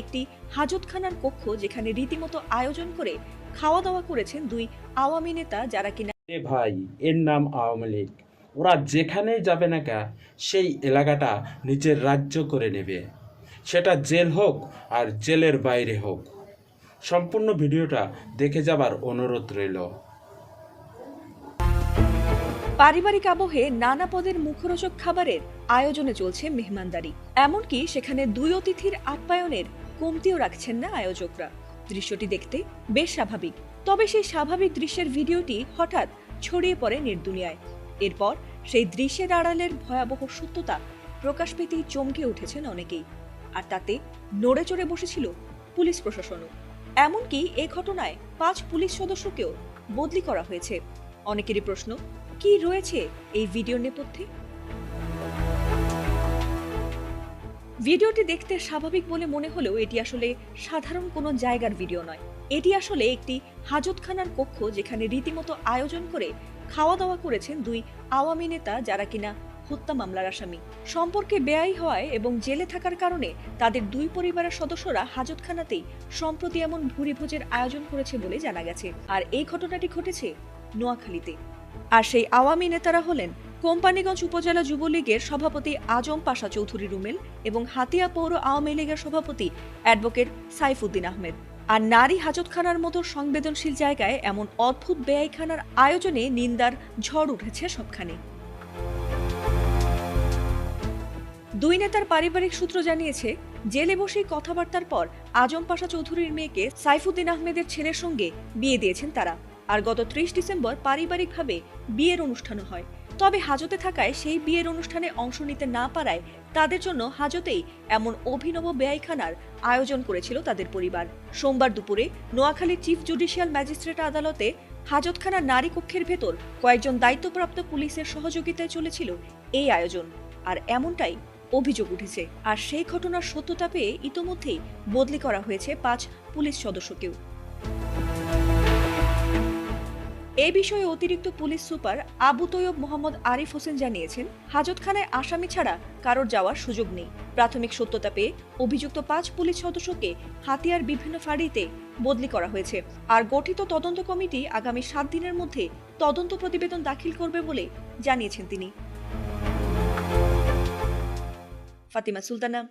একটি হাজতখানার কক্ষ যেখানে রীতিমতো আয়োজন করে খাওয়া দাওয়া করেছেন দুই আওয়ামী নেতা যারা কিনা ভাই এর নাম আওয়ামী লীগ। ওরা যেখানেই যাবে না কা সেই এলাকাটা নিজের রাজ্য করে নেবে। সেটা জেল হোক আর জেলের বাইরে হোক। সম্পূর্ণ ভিডিওটা দেখে যাবার অনুরোধ রইল। পারিবারিক আবহে নানা পদের মুখরোচক খাবারের আয়োজনে চলছে মেহমানদারি। এমনকি সেখানে দুই অতিথির আপ্যায়নের কমতিও রাখছেন না আয়োজকরা। দৃশ্যটি দেখতে বেশ স্বাভাবিক, তবে সেই স্বাভাবিক দৃশ্যের ভিডিওটি হঠাৎ ছড়িয়ে পড়ে নির্দুনিয়ায়। এরপর সেই দৃশ্যের আড়ালের ভয়াবহ সত্যতা প্রকাশ পেতেই চমকে উঠেছেন অনেকেই। আর তাতে নড়ে চড়ে বসেছিল পুলিশ প্রশাসনও। এমনকি এ ঘটনায় পাঁচ পুলিশ সদস্যকেও বদলি করা হয়েছে। অনেকেরই প্রশ্ন, কি রয়েছে এই ভিডিওর নেপথ্যে? ভিডিওটি দেখতে স্বাভাবিক বলে মনে হলেও এটি আসলে সাধারণ কোনো জায়গার ভিডিও নয়। এটি আসলে একটি হাজতখানার কক্ষ যেখানে রীতিমতো আয়োজন করে খাওয়া দাওয়া করেছেন দুই আওয়ামী নেতা যারা কিনা হত্যা মামলার আসামি। সম্পর্কে বেআই হওয়ায় এবং জেলে থাকার কারণে তাদের দুই পরিবারের সদস্যরা হাজতখানাতেই সম্প্রতি এমন ভুরিভোজের আয়োজন করেছে বলে জানা গেছে। আর এই ঘটনাটি ঘটেছে নোয়াখালীতে। আর সেই আওয়ামী নেতারা হলেন কোম্পানিগঞ্জ উপজেলা যুবলীগের সভাপতি আজম পাশা চৌধুরী রুমেল এবং হাতিয়া পৌর আওয়ামী লীগের সভাপতি অ্যাডভোকেট সাইফুদ্দিন আহমেদ। আর নারী হাজতখানার মতো সংবেদনশীল জায়গায় এমন অদ্ভুত বেআইখানার আয়োজনে নিন্দার ঝড় উঠেছে সবখানে। দুই নেতার পারিবারিক সূত্র জানিয়েছে, জেলে বসেই কথাবার্তার পর আজম পাশা চৌধুরীর মেয়েকে সাইফুদ্দিন আহমেদের ছেলের সঙ্গে বিয়ে দিয়েছেন তারা। আর গত ত্রিশ ডিসেম্বর পারিবারিকভাবে বিয়ের অনুষ্ঠানও হয়। তবে হাজতে থাকায় সেই বিয়ের অনুষ্ঠানে অংশ নিতে না পারায় তাদের জন্য হাজতেই এমন অভিনব ব্যয়খানার আয়োজন করেছিল তাদের পরিবার। সোমবার দুপুরে নোয়াখালীর চিফ জুডিশিয়াল ম্যাজিস্ট্রেট আদালতে হাজতখানার নারী কক্ষের ভেতর কয়েকজন দায়িত্বপ্রাপ্ত পুলিশের সহযোগিতায় চলেছিল এই আয়োজন। আর এমনটাই অভিযোগ উঠেছে। আর সেই ঘটনার সত্যতা পেয়ে ইতোমধ্যেই বদলি করা হয়েছে পাঁচ পুলিশ সদস্যকেও। এ বিষয়ে অতিরিক্ত পুলিশ সুপার আবু তৈয়ব মোহাম্মদ আরিফ হোসেন জানিয়েছেন, হাজতখানায় আসামি ছাড়া কারোর যাওয়ার সুযোগ নেই। প্রাথমিক সত্যতা পেয়ে অভিযুক্ত পাঁচ পুলিশ সদস্যকে হাতিয়ার বিভিন্ন ফাঁড়িতে বদলি করা হয়েছে। আর গঠিত তদন্ত কমিটি আগামী সাত দিনের মধ্যে তদন্ত প্রতিবেদন দাখিল করবে বলে জানিয়েছেন তিনি। ফাতিমা সুলতানা